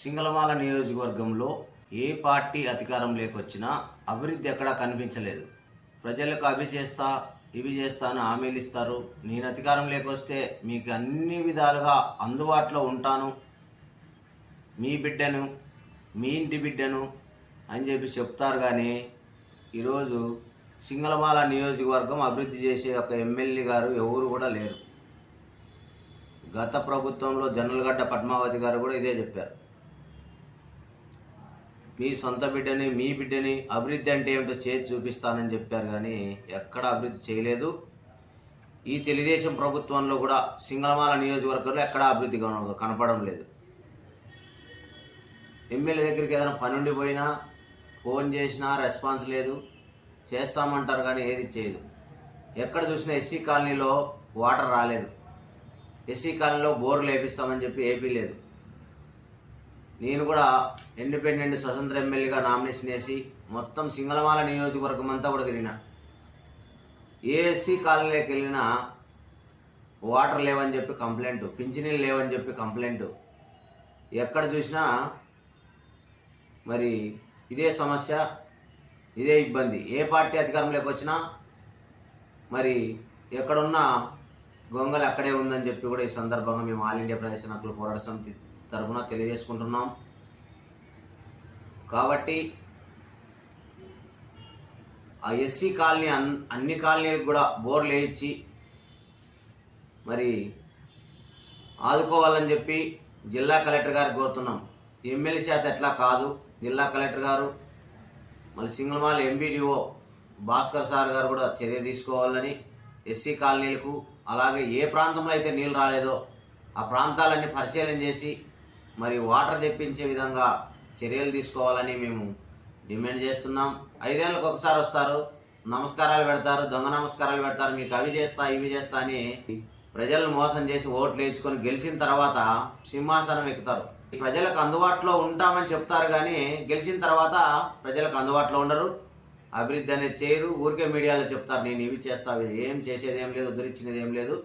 సింగళమాల నియోజకవర్గంలో ఏ పార్టీ అధికారం లేకొచ్చినా అభివృద్ధి ఎక్కడా కనిపించలేదు. ప్రజలకు అవి చేస్తా ఇవి చేస్తా అని హామీలు ఇస్తారు. నేను అధికారం లేకొస్తే మీకు అన్ని విధాలుగా అందుబాటులో ఉంటాను. మీ బిడ్డను మీ ఇంటి బిడ్డను అని చెప్పి చెప్తారు కానీ ఈరోజు సింగళమాల నియోజకవర్గం అభివృద్ధి చేసే ఒక ఎమ్మెల్యే గారు ఎవరు కూడా లేరు. గత ప్రభుత్వంలో జనరల్గడ్డ పద్మావతి గారు కూడా ఇదే చెప్పారు. మీ సొంత బిడ్డని మీ బిడ్డని అభివృద్ధి అంటే ఏమిటో చేసి చూపిస్తానని చెప్పారు కానీ ఎక్కడ అభివృద్ధి చేయలేదు. ఈ తెలుగుదేశం ప్రభుత్వంలో కూడా సింగళమాల నియోజకవర్గంలో ఎక్కడ అభివృద్ధి కన- కనపడడం లేదు. ఎమ్మెల్యే దగ్గరికి ఏదైనా పని ఉండిపోయినా ఫోన్ చేసినా రెస్పాన్స్ లేదు. చేస్తామంటారు కానీ ఏది చేయదు. ఎక్కడ చూసినా ఎస్సీ కాలనీలో వాటర్ రాలేదు. ఎస్సీ కాలనీలో బోర్లు వేపిస్తామని చెప్పి ఏపీ లేదు. నేను కూడా ఇండిపెండెంట్ స్వతంత్ర ఎమ్మెల్యేగా నామినేషన్ వేసి మొత్తం సింగళమాల నియోజకవర్గం అంతా కూడా తిరిగిన. ఏఎస్సీ కాలనీలోకి వెళ్ళినా వాటర్ లేవని చెప్పి కంప్లైంట్ పింఛనీలు లేవని చెప్పి కంప్లైంట్. ఎక్కడ చూసినా మరి ఇదే సమస్య ఇదే ఇబ్బంది. ఏ పార్టీ అధికారంలోకి వచ్చినా మరి ఎక్కడున్నా గొంగలు అక్కడే ఉందని చెప్పి కూడా ఈ సందర్భంగా మేము ఆల్ ఇండియా ప్రదేశ హక్కుల పోరాట సమితి తరఫున తెలియజేసుకుంటున్నాం. కాబట్టి ఆ ఎస్సీ కాలనీ అన్ అన్ని కాలనీలకు కూడా బోర్లు వేయించి మరి ఆదుకోవాలని చెప్పి జిల్లా కలెక్టర్ గారికి కోరుతున్నాం. ఎమ్మెల్యే చేత ఎట్లా కాదు. జిల్లా కలెక్టర్ గారు మళ్ళీ సింగల్మాల ఎంపీడీఓ భాస్కర్ సార్ గారు కూడా చర్య తీసుకోవాలని ఎస్సీ కాలనీలకు అలాగే ఏ ప్రాంతంలో అయితే నీళ్ళు రాలేదో ఆ ప్రాంతాలన్నీ పరిశీలన చేసి మరి వాటర్ తెప్పించే విధంగా చర్యలు తీసుకోవాలని మేము డిమాండ్ చేస్తున్నాం. ఐదేళ్ళకి ఒకసారి వస్తారు నమస్కారాలు పెడతారు దొంగ నమస్కారాలు పెడతారు మీకు అవి చేస్తా ఇవి చేస్తా అని ప్రజలను మోసం చేసి ఓట్లు వేసుకొని గెలిచిన తర్వాత సింహాసనం ఎక్కుతారు. ప్రజలకు అందుబాటులో ఉంటామని చెప్తారు కానీ గెలిచిన తర్వాత ప్రజలకు అందుబాటులో ఉండరు. అభివృద్ధి అనేది చేయరు. ఊరికే మీడియాలో చెప్తారు నేను ఇవి చేస్తా ఏం చేసేది ఏం లేదు ఉద్ధరించినది ఏం లేదు.